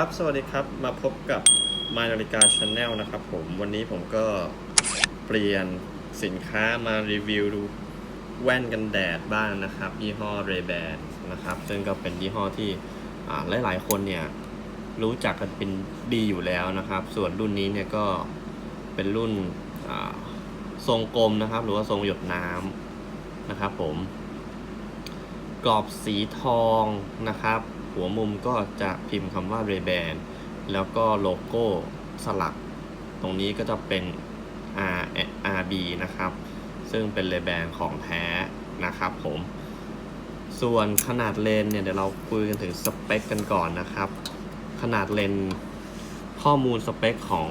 ครับ สวัสดีครับ มาพบกับ My นาฬิกา Channel นะครับผม วันนี้ผมก็เปลี่ยนสินค้ามารีวิวดูแว่นกันแดดบ้างนะครับ ยี่ห้อ Ray-Ban นะครับ ซึ่งก็เป็นยี่ห้อที่อ่าหลาย ๆ คนเนี่ย รู้จักกันเป็นดีอยู่แล้วนะครับ ส่วนรุ่นนี้เนี่ยก็เป็นรุ่นทรงกลมนะครับ หรือว่าทรงหยดน้ำนะครับผม กรอบสีทองนะครับ หัวมุมก็จะพิมพ์คำว่า Ray-Ban แล้วก็โลโก้สลัก ตรงนี้ก็จะเป็น R RB นะครับ ซึ่งเป็น Ray-Ban ของแท้นะครับผม ส่วนขนาดเลนส์เนี่ยเดี๋ยวเราคุยกันถึงสเปคกันก่อนนะครับ ขนาดเลนส์ข้อมูลสเปคของ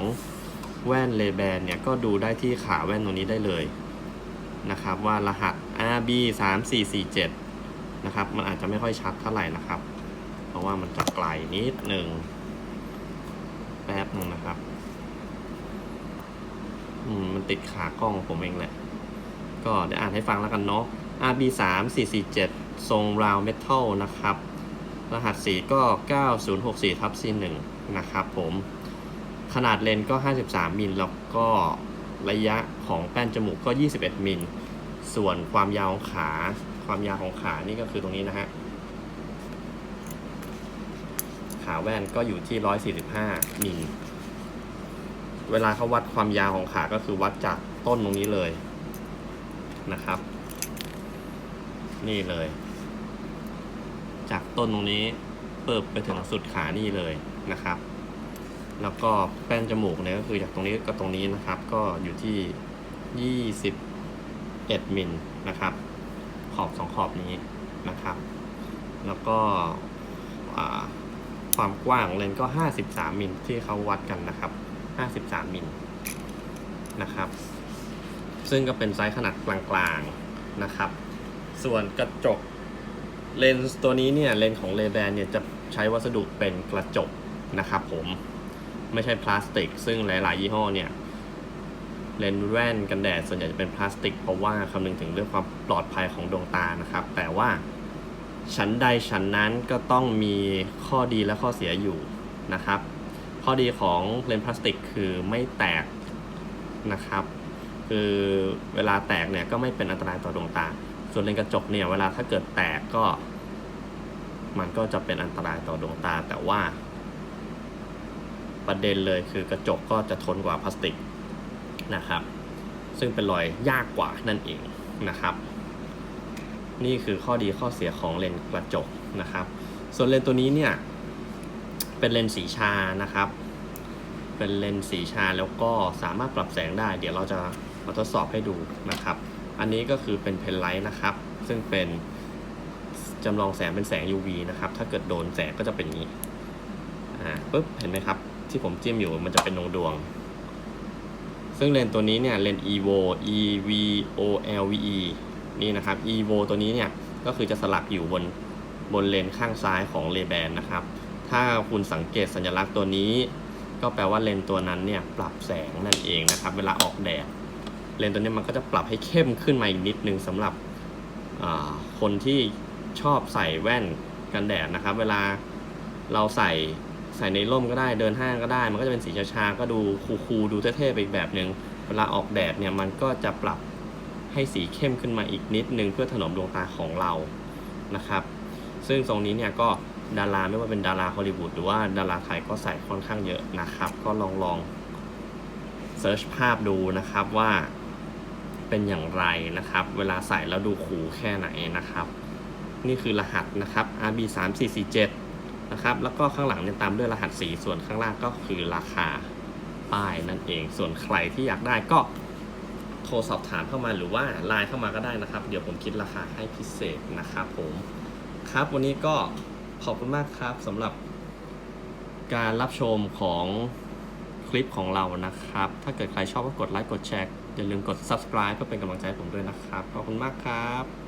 แว่น Ray-Ban เนี่ยก็ดูได้ที่ขาแว่นตรงนี้ได้เลยนะครับว่ารหัส RB 3 4 4 7นะครับมันอาจจะไม่ค่อยชัดเท่าไหร่นะครับ เพราะว่ามันจะไกลนิดหนึ่งแป๊บหนึ่งนะครับ อืม มันติดขากล้องผมเองแหละ ก็เดี๋ยวอ่านให้ฟังแล้วกันเนาะ RB 3 4 4 7 ทรง round metal นะครับ รหัสสีก็ 9064ทับ C1 นะครับผม ขนาดเลนส์ก็ 53 มิล แล้วก็ระยะของแป้นจมูกก็ 21 มิล ส่วนความยาวของขา ความยาวของขานี่ก็คือตรงนี้นะฮะ ขาแว่นก็อยู่ที่ 145มิลเวลาเขาวัดความยาวของขาก็คือวัดจากต้นตรงนี้เลยนะครับ นี่เลย จากต้นตรงนี้เปิดไปถึงสุดขานี่เลยนะครับ แล้วก็แป้นจมูกเนี่ยก็คือจากตรงนี้ก็ตรงนี้นะครับ ก็อยู่ที่ 21มิลนะครับ ขอบสองขอบนี้นะครับ แล้วก็อ่า ความกว้างเลนส์ก็ 53 มิลที่เขาวัดกันนะครับ 53 มิลนะครับ ซึ่งก็เป็นไซส์ขนาดกลางๆนะครับ ส่วนกระจกเลนส์ตัวนี้เนี่ยเลนส์ของ Ray-Ban เนี่ยจะใช้วัสดุเป็นกระจกนะครับผมไม่ใช่พลาสติก ซึ่งหลาย ๆ ยี่ห้อเนี่ยเลนส์แว่นกันแดดส่วนใหญ่จะเป็นพลาสติก เพราะว่าคำนึงถึงเรื่องความปลอดภัยของดวงตานะครับ แต่ว่า ชั้นใดชั้นนั้นก็ต้องมีข้อดีและข้อเสียอยู่นะครับ ข้อดีของเลนพลาสติกคือไม่แตกนะครับ คือเวลาแตกเนี่ยก็ไม่เป็นอันตรายต่อดวงตา ส่วนเลนกระจกเนี่ยเวลาถ้าเกิดแตกก็ มันก็จะเป็นอันตรายต่อดวงตา แต่ว่า ประเด็นเลยคือกระจกก็จะทนกว่าพลาสติกนะครับ ซึ่งเป็นรอยยากกว่านั่นเองนะครับ นี่คือข้อดีข้อเสียของเลนส์กระจกนะครับ ส่วนเลนส์ตัวนี้เนี่ยเป็นเลนส์สีชานะครับ เป็นเลนส์สีชาแล้วก็สามารถปรับแสงได้ เดี๋ยวเราจะมาทดสอบให้ดูนะครับ อันนี้ก็คือเป็นเพนไลท์นะครับ ซึ่งเป็นจำลองแสงเป็นแสง UV นะครับ ถ้าเกิดโดนแสงก็จะเป็นนี้ อ่าปุ๊บ เห็นไหมครับ ที่ผมจิ้มอยู่มันจะเป็นดวงดวง ซึ่งเลนส์ตัวนี้เนี่ยเลนส์ EVO EVOLVE นี่นะครับ EVO ตัวนี้เนี่ยก็คือจะสลักอยู่บนบนเลนข้างซ้ายของ Ray-Ban นะครับ ถ้าคุณสังเกตสัญลักษณ์ตัวนี้ ก็แปลว่าเลนตัวนั้นเนี่ยปรับแสงนั่นเองนะครับ เวลาออกแดด เลนตัวนี้มันก็จะปรับให้เข้มขึ้นมาอีกนิดนึงสำหรับคนที่ชอบใส่แว่นกันแดดนะครับ เวลาเราใส่ใส่ในร่มก็ได้เดินห้างก็ได้ มันก็จะเป็นสีชาๆก็ดูคูลๆดูเท่ๆไปอีกแบบหนึ่งเวลาออกแดดเนี่ยมันก็จะปรับ ให้สีเข้มขึ้นมาอีกนิดนึงเพื่อถนอมดวงตาของเรานะครับ ซึ่งตรงนี้เนี่ยก็ดาราไม่ว่าเป็นดาราฮอลลีวูดหรือว่าดาราไทยก็ใส่ค่อนข้างเยอะนะครับ ก็ลองลองเซิร์ชภาพดูนะครับว่าเป็นอย่างไรนะครับ เวลาใส่แล้วดูคูแค่ไหนนะครับ นี่คือรหัสนะครับ RB 3 4 4 7นะครับแล้วก็ข้างหลังเนี่ยตามด้วยรหัสสีส่วนข้างล่างก็คือราคาป้ายนั่นเอง ส่วนใครที่อยากได้ก็ โทรสอบถามเข้ามาหรือว่าไลน์เข้ามาก็ได้นะครับ เดี๋ยวผมคิดราคาให้พิเศษนะครับผมครับวันนี้ก็ขอบคุณมากครับสำหรับการรับชมของคลิปของเรานะครับ ถ้าเกิดใครชอบก็กดไลค์กดแชร์อย่าลืมกด subscribe เพื่อเป็นกำลังใจให้ผมด้วยนะครับ ขอบคุณมากครับ